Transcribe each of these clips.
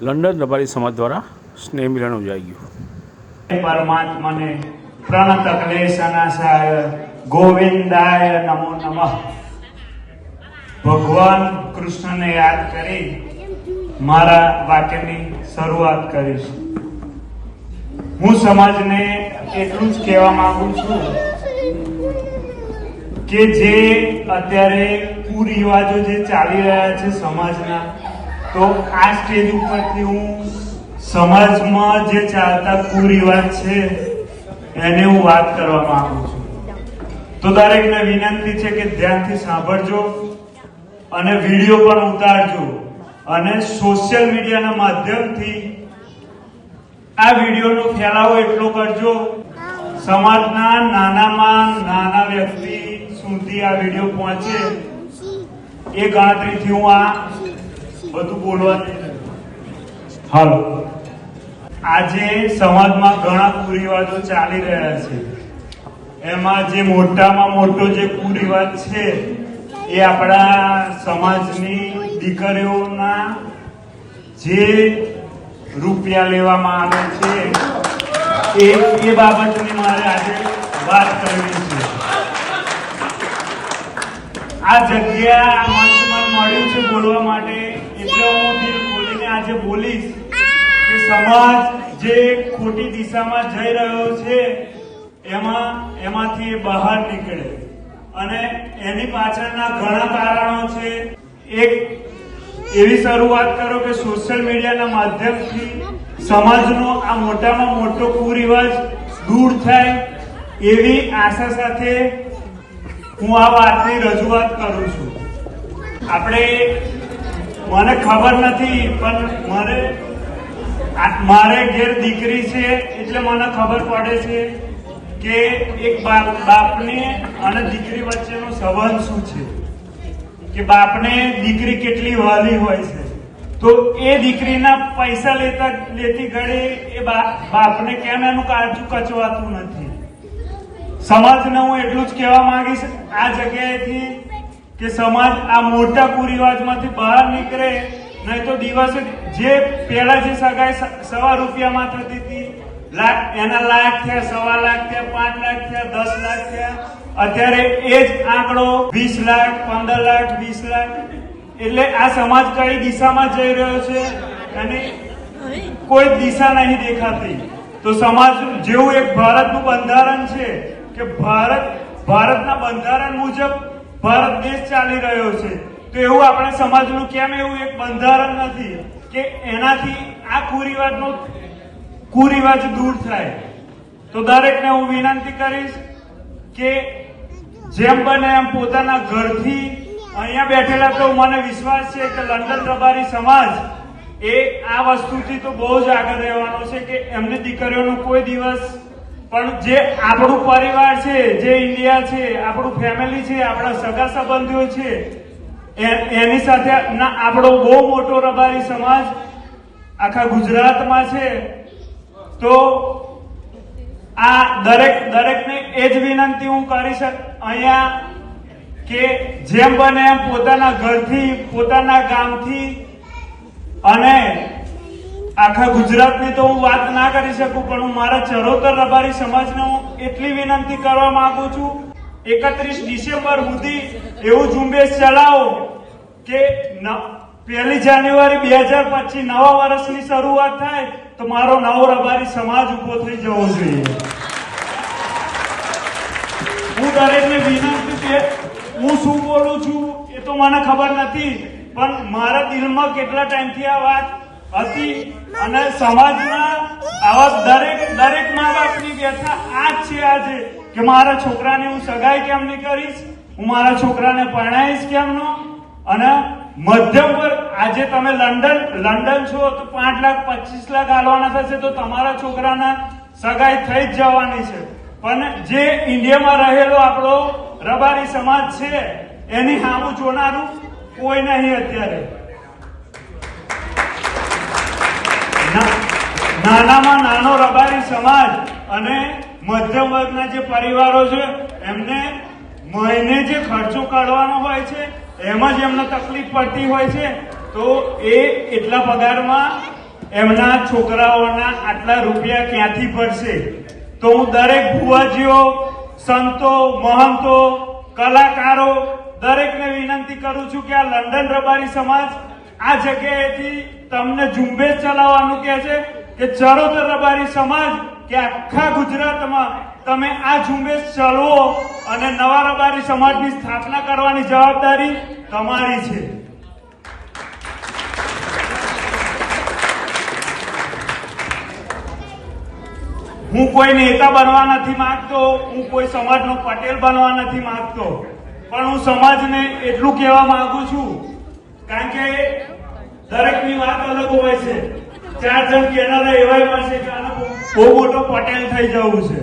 London Rabari સમાજ દ્વારા સ્નેહ મિલન યોજાઈ ગયું પરમાત્માને પ્રણત ક્લેશનાશાય ગોવિંદાય નમો નમઃ. ભગવાન કૃષ્ણને યાદ કરી મારા વાક્યની શરૂઆત કરીશ. હું સમાજને એટલું જ કહેવા માંગુ છું કે જે અત્યારે કુરિવાજો જે ચાલી રહ્યા છે સમાજના તો આ સ્ટેજ ઉપરથી હું સમાજમાં જે ચાલતા કુરિવાજ છે, એને હું વાત કરવા માંગુ છું. તો દરેકને વિનંતી છે કે ધ્યાનથી સાંભળજો અને વીડિયો પણ ઉતારજો. અને સોશિયલ મીડિયાના માધ્યમથી આ વિડીયોનો ફેલાવો એટલો કરજો. સમાજના નાનામાં નાના વ્યક્તિ સુધી આ વીડિયો પહોંચે. એ ગણતરીથી હું આ બધું બોલવા હાલો. આજે સમાજમાં ઘણા કુરિવાજો ચાલી રહ્યા છે. એમાં જે મોટામાં મોટો જે કુરિવાજ છે, એ આપણા સમાજની દીકરીઓના જે રૂપિયા લેવામાં આવે છે, એ એ બાબતની મારે આજે વાત કરવી છે. આ જગ્યા આ મંચ મને મળ્યું છે બોલવા માટે? સમાજ જે ખોટી દિશામાં જઈ રહ્યો છે, એમાં એમાંથી બહાર નીકળે. અને એની પાછળના ઘણા કારણો છે. એક એવી શરૂઆત કરો કે સોશિયલ મીડિયાના માધ્યમથી સમાજનો આ મોટામાં મોટો કુરિવાજ દૂર થાય એવી આશા સાથે હું આ વાતની રજૂઆત કરું છું. આપણે મને ખબર નથી, પણ મારે મારે ઘેર દીકરી છે એટલે મને ખબર પડે છે કે એક બાપ, બાપને અને દીકરી વચ્ચેનો સંબંધ શું છે? કે બાપને દીકરી કેટલી વાલી હોય છે? તો એ દીકરીના પૈસા લેતા, લેતી ઘડી એ બાપને કેમ એનું કાચું કચવાતું નથી? સમાજને હું એટલું જ કહેવા માંગીશ. આ જગ્યાએથી કે સમાજ આ મોટા કુરિવાજમાંથી બહાર નીકળે, નહીં તો દિવસે જે પહેલા જે સગાઈ સવા રૂપિયામાં થતી હતી, લાખ, એના લાખ થયા, સવા લાખ થયા, પાંચ લાખ થયા, દસ લાખ થયા, અત્યારે એ જ આંકડો વીસ લાખ, પંદર લાખ, વીસ લાખ, એટલે આ સમાજ કઈ દિશામાં જઈ રહ્યો છે અને કોઈ દિશા નહીં દેખાતી. તો સમાજ જેવું એક ભારતનું બંધારણ છે કે ભારત, ભારતના બંધારણ મુજબ ભારત દેશ ચાલી રહ્યો છે. તો એવું આપણે સમાજનું કેમ એવું એક બંધારણ નથી કે એનાથી આ કુરિવાજનો કુરિવાજ દૂર થાય. તો દરેકને હું વિનંતી કરીશ કે જેમ બને એમ પોતાના ઘરથી અહીંયા બેઠેલા તો મને વિશ્વાસ છે કે લંડન રબારી સમાજ એ આ વસ્તુથી તો બહુ જ આગળ રહેવાનો છે કે એમની દીકરીઓનો કોઈ દિવસ પણ જે આપણું પરિવાર છે, જે ઇન્ડિયા છે, આપણું ફેમિલી છે, આપણા સગા સંબંધીઓ છે એની સાથે ના, આપણો બહુ મોટો રબારી સમાજ આખા ગુજરાતમાં છે. તો આ દરેક, દરેકને એ જ વિનંતી હું કરી શક, અહીંયા કે જેમ બને એમ પોતાના ઘરથી, પોતાના ગામથી અને આખા ગુજરાતની તો હું વાત ના કરી શકું, પણ હું મારા ચરોતર રબારી સમાજને હું એટલી વિનંતી કરવા માંગુ છું. એકત્રીસ ડિસેમ્બર સુધી એવું ઝુંબેશ ચલાવો કે પહેલી જાન્યુઆરી બે હજાર પચીસ નવા વર્ષની શરૂઆત થાય તો મારો નવો રબારી સમાજ ઊભો થઈ જવો જોઈએ. હું દરેકને વિનંતી કે હું શું બોલું છું એ તો મને ખબર નથી, પણ મારા દિલમાં કેટલા ટાઈમથી આ વાત હતી અને સમાજમાં આવા દરેક દરેક મા બાપની વ્યથા આ જ છે આજે કે મારા છોકરાને હું સગાઈ કેમ નહીં કરીશ? હું મારા છોકરાને પરણાવીશ કેમનો અને મધ્યમ વર્ગ, આજે તમે લંડન લંડન છો તો પાંચ લાખ, પચીસ લાખ આલવાના થશે તો તમારા છોકરાના સગાઈ થઈ જ જવાની છે. પણ જે ઇન્ડિયામાં રહેલો આપણો રબારી સમાજ છે, એની સામું જોનારું કોઈ નહીં અત્યારે ના- નાનામાં નાનો રબારી સમાજ અને મધ્યમ વર્ગના જે પરિવારો છે, એમને મહિને જે ખર્ચો કાઢવાનો હોય છે, એમાં જ એમને તકલીફ પડતી હોય છે, તો એ એટલા પગારમાં એમના છોકરાઓના આટલા રૂપિયા ક્યાંથી ભરશે? તો હું દરેક ભુવાજીઓ, સંતો, મહંતો, કલાકારો દરેકને વિનંતી કરું છું કે આ લંડન રબારી સમાજ આ જગ્યાએથી તમને ઝુંબેશ ચલાવવાનું કહે છે કે ચરોતર રબારી સમાજ કે આખા ગુજરાતમાં તમે આ ઝુંબેશ ચલાવો અને નવા રબારી સમાજની સ્થાપના કરવાની જવાબદારી તમારી છે. હું કોઈ નેતા બનવા નથી માંગતો, હું કોઈ સમાજનો પટેલ બનવા નથી માંગતો, પણ હું સમાજને એટલું કહેવા માંગુ છું, કારણ કે દરેકની વાત અલગ હોય છે. ચાર જણ કહેનારા એવાય મળશે કે આનો બહુ મોટો પટેલ થઈ જવું છે.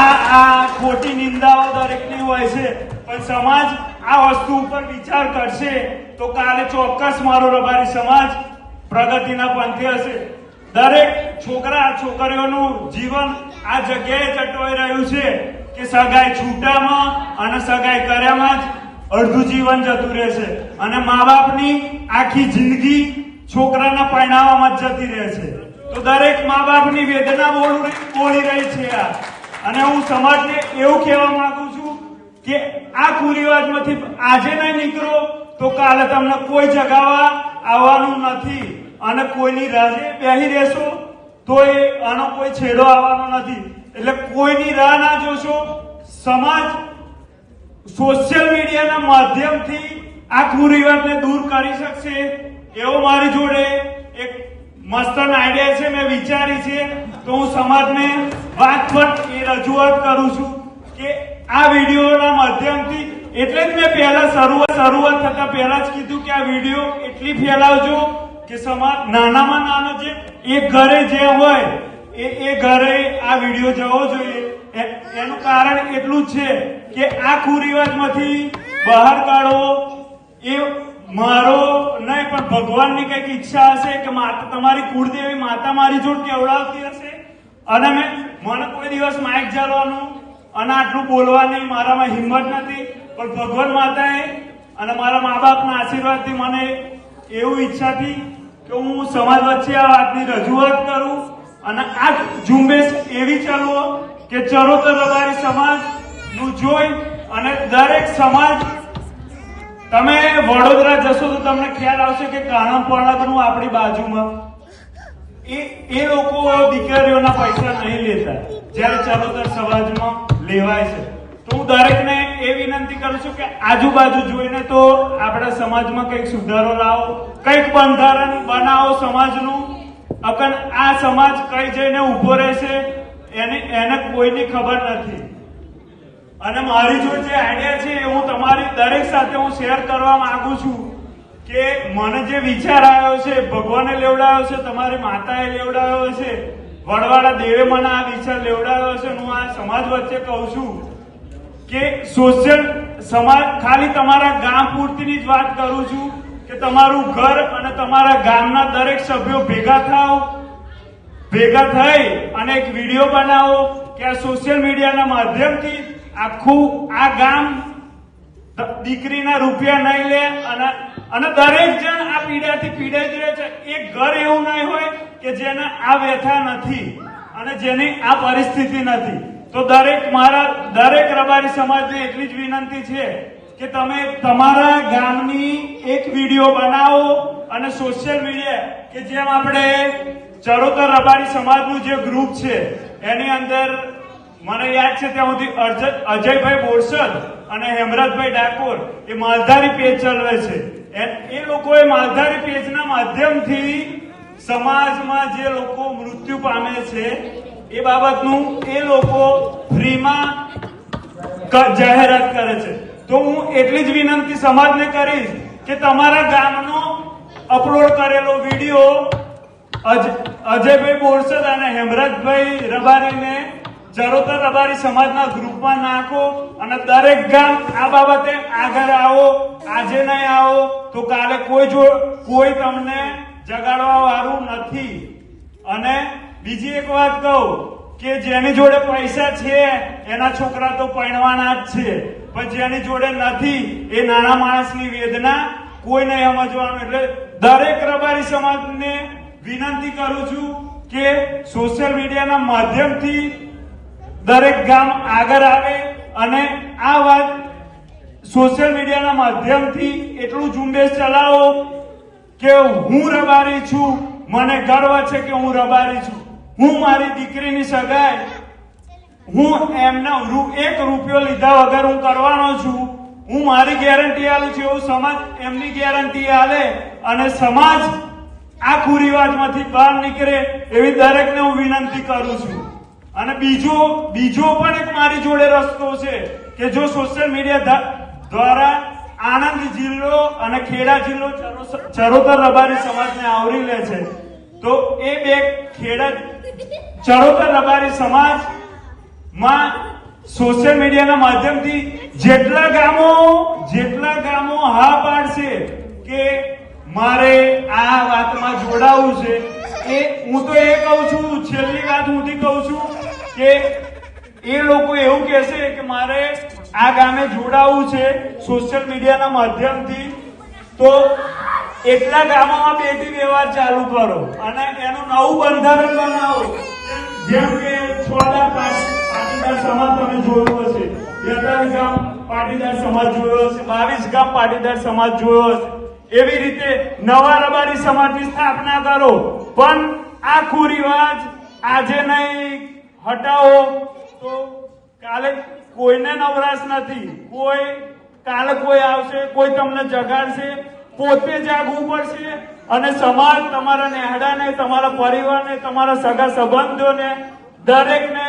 આ આ ખોટી નિંદાઓ દરેકની હોય છે, પણ સમાજ આ વસ્તુ ઉપર વિચાર કરશે તો કાલે ચોક્કસ મારો રબારી સમાજ પ્રગતિના પંથે હશે. દરેક છોકરા, છોકરીઓનું જીવન આ જગ્યાએ ચટવાઈ રહ્યું છે કે સગાઈ છૂટામાં અને સગાઈ કર્યામાં જ અડધું જીવન જતું રહેશે. અને મા બાપની આખી જિંદગી છોકરાના પરિણામમાં જતી રહે છે તો દરેક મા બાપની વેદના બોલી રહી છે આ. અને હું સમાજને એવું કહેવા માંગુ છું કે આ કુરિવાજમાંથી આજે નહીં નીકળો, તો કાલે તમને કોઈ જગાવા આવવાનું નથી. અને કોઈની રાહે બેહી રહેશો, તો એ આનો કોઈ છેડો આવવાનો નથી. એટલે કોઈની રાહ ના જોશો. સમાજ સોશિયલ મીડિયાના માધ્યમથી આ કુરિવાજને દૂર કરી શકશે એવો મારી જોડે એક મસ્તન આઈડિયા છે, મેં વિચારી છે. તો હું સમાજને વાત પર એ રજૂઆત કરું છું કે આ વિડીયોના માધ્યમથી એટલે જ મેં પહેલા શરૂઆત શરૂઆત થતા પહેલા જ કીધું કે આ વીડિયો એટલી ફેલાવજો કે સમાજ, નાનામાં નાનો જે એક ઘરે જે હોય, એ એ ઘરે આ વીડિયો જવો જોઈએ. એ- એનું કારણ એટલું છે કે આ કુરિવાજમાંથી બહાર કાઢો. એ મારો નહીં, પણ ભગવાનની કંઈક ઈચ્છા હશે કે તમારી કુળદેવી માતા મારી જોડ કેવડાવતી હશે? અને મેં, મને કોઈ દિવસ માઇક ચાલવાનું અને આટલું બોલવાની મારામાં હિંમત નથી. પણ ભગવાન માતાએ અને મારા મા બાપના આશીર્વાદથી મને એવું ઈચ્છાથી કે હું સમાજ વચ્ચે આ વાતની રજૂઆત કરું. અને આ ઝુંબેશ એવી ચાલવો કે ચરોતર રબારી સમાજનું જોઈ અને દરેક સમાજ, તમે વડોદરા જશો તો તમને ખ્યાલ આવશે કે કાણમ પર્ણકનું આપણી બાજુમાં. એ એ લોકો દીકરીઓના પૈસા નહીં લેતા. જ્યારે ચરોતર સમાજમાં લેવાય છે. તો હું દરેકને એ વિનંતી કરું છું કે આજુબાજુ જોઈને તો આપણા સમાજમાં કંઈક સુધારો લાવો, કંઈક બંધારણ બનાવો સમાજનું. અગર આ સમાજ કઈ જઈને ઊભો રહેશે એને એને કોઈની ખબર નથી. અને મારી જો જે આઈડિયા છે એ હું તમારી દરેક સાથે હું શેર કરવા માંગુ છું કે મને જે વિચાર આવ્યો છે, ભગવાને લેવડાવ્યો છે, તમારી માતાએ લેવડાવ્યો છે, વડવાળા દેવે મને આ વિચાર લેવડાવ્યો છે, હું આ સમાજ વચ્ચે કહું છું કે સોશિયલ સમાજ, ખાલી તમારા ગામ પૂરતીની જ વાત કરું છું કે તમારું ઘર અને તમારા ગામના દરેક સભ્યો ભેગા થાવ ભેગા થઈ અને એક વીડિયો બનાવો કે આ સોશિયલ મીડિયાના માધ્યમથી આખું આ ગામ દીકરીના રૂપિયા નહીં લે અને અને દરેક જણ આ પીડાથી પીડાઈ જ છે. એક ઘર એવું નહીં હોય કે જેને આ વ્યથા નથી અને જેની આ પરિસ્થિતિ નથી. તો દરેક મારા, દરેક રબારી સમાજને એટલી જ વિનંતી છે કે તમે તમારા ગામની એક વીડિયો બનાવો અને સોશિયલ મીડિયા કે જેમ આપણે ચરોતર રબારી સમાજનું જે ગ્રુપ છે, એની અંદર મને યાદ છે ત્યાં સુધી અજયભાઈ બોરસદ અને હેમરાજભાઈ ડાકોર એ માલધારી પેજ ચલાવે છે. એ- લોકોએ માલધારી પેજના માધ્યમથી સમાજમાં જે લોકો મૃત્યુ પામે છે, એ બાબતનું એ લોકો ફ્રીમાં જાહેરાત કરે છે. તો હું એટલી જ વિનંતી સમાજને કરીશ કે તમારા ગામનો અપલોડ કરેલો વીડિયો અજયભાઈ બોરસદ અને હેમરાજભાઈ રબારીને ચરોતર રબારી સમાજના ગ્રુપમાં નાખો અને દરેક ગામ આ બાબતે આગળ આવો, આજે નહીં આવો, તો કાલે કોઈ જો, કોઈ તમને જગાડવા વાળું નથી. અને બીજી એક વાત કહું કે જેની જોડે પૈસા છે, એના છોકરા તો પરણવાના જ છે. પણ જેની જોડે નથી, એ નાના માણસની વેદના કોઈ નહીં સમજવાનું. એટલે દરેક રબારી સમાજને વિનંતી કરું છું કે સોશિયલ મીડિયાના માધ્યમથી દરેક ગામ આગળ આવે અને આ વાત સોશિયલ મીડિયાના માધ્યમથી એટલું ઝુંબેશ ચલાવો કે હું રબારી છું. મને ગર્વ છે કે હું રબારી છું. હું મારી દીકરીની સગાઈ હું એમના એક રૂપિયો લીધા વગર હું કરવાનો છું. હું મારી ગેરંટી આલું છું. એવું સમાજ એમની ગેરંટી આલે અને સમાજ આ કુરિવાજમાંથી બહાર નીકળે એવી દરેકને હું વિનંતી કરું છું. અને બીજો બીજો પણ એક મારી જોડે રસ્તો છે કે જો સોશિયલ મીડિયા દ્વારા આણંદ જિલ્લો અને ખેડા જિલ્લો ચરો- ચરોતર રબારી સમાજને આવરી લે છે, તો એ બે ખેડા ચરોતર રબારી સમાજમાં સોશિયલ મીડિયાના માધ્યમથી જેટલા ગામો જેટલા ગામો હા પાડશે કે મારે આ વાતમાં જોડાવું છે એ હું તો એ કહું છું, છેલ્લી વાત હુંથી કહું છું કે એ લોકો એવું કહેશે કે મારે આ ગામે જોડાવું છે સોશિયલ મીડિયાના માધ્યમથી. તો એટલા ગામોમાં બેટી વ્યવહાર ચાલુ કરો અને એનું નવું બંધારણ બનાવો. જેમ કે છોડા પાટીદાર સમાજ તમે જોયો હશે. બેતાલીસ ગામ પાટીદાર સમાજ જોયો હશે, બાવીસ ગામ પાટીદાર સમાજ જોયો હશે. એવી રીતે નવા રબારી સમાજની સ્થાપના કરો. પણ આ કુરિવાજ આજે નહીં હટાવો. તો કાલે કોઈને નવરાશ નથી. કોઈ કાલે કોઈ આવશે, કોઈ તમને જગાડશે, પોતે જાગવું પડશે અને સમાજ તમારા નેહડાને, તમારા પરિવારને, તમારા સગા સંબંધોને, દરેકને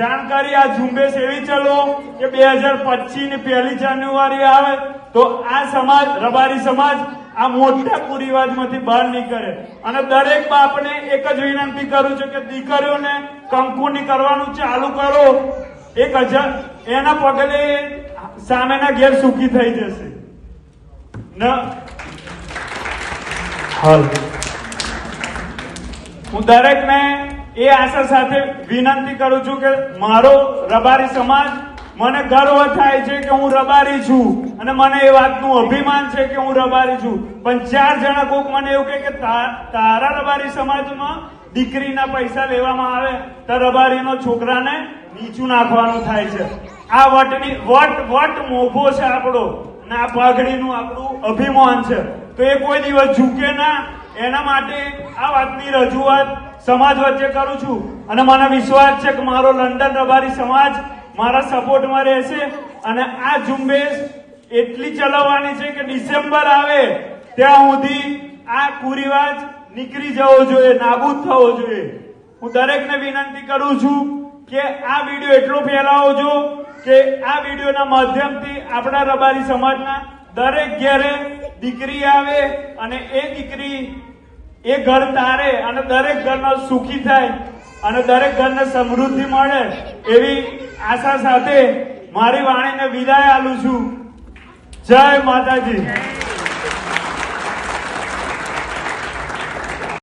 જાણકારી આ ઝુંબેશ એવી ચલો કે બે હજાર પચીસની પહેલી જાન્યુઆરી આવે તો આ સમાજ, રબારી સમાજ આ મોટા કુરિવાજમાંથી બહાર નીકળે. અને દરેક બાપને એક જ વિનંતી કરું છું કે દીકરીઓને કંકુની કરવાનું ચાલુ કરો. એક હજાર, એના પગલે સામેના ઘેર સુખી થઈ જશે. હું દરેકને એ આશા સાથે વિનંતી કરું છું કે મારો રબારી સમાજ મને ગર્વ થાય છે કે હું રબારી છું. અને મને એ વાતનું અભિમાન છે કે હું રબારી છું. પણ ચાર જણા કોક મને એવું કહે કે તારા રબારી સમાજમાં દીકરીના પૈસા લેવામાં આવે તો રબારીનો છોકરાને નીચું નાખવાનું થાય છે. આ વટની, વટ વટ મોભો છે આપણો. ના પાઘડીનું આપણું અભિમાન છે. તો એ કોઈ દિવસ ઝૂકે ના એના માટે આ વાતની રજૂઆત સમાજ વચ્ચે કરું છું. અને મને વિશ્વાસ છે કે મારો લંડન રબારી સમાજ મારા સપોર્ટમાં રહેશે. અને આ ઝુંબેશ એટલી ચલાવવાની છે કે ડિસેમ્બર આવે ત્યાં સુધી આ કુરિવાજ નીકળી જવો જોઈએ, નાબૂદ થવો જોઈએ. હું દરેકને વિનંતી કરું છું કે આ વીડિયો એટલો ફેલાવો જો કે આ વિડીયોના માધ્યમથી આપણા રબારી સમાજના દરેક ઘેરે દીકરી આવે અને એ દીકરી એ ઘર તારે અને દરેક ઘરમાં સુખી થાય અને દરેક ઘરને સમૃદ્ધિ મળે એવી આશા સાથે મારી વાણીને વિદાય આલું છું. જય માતાજી.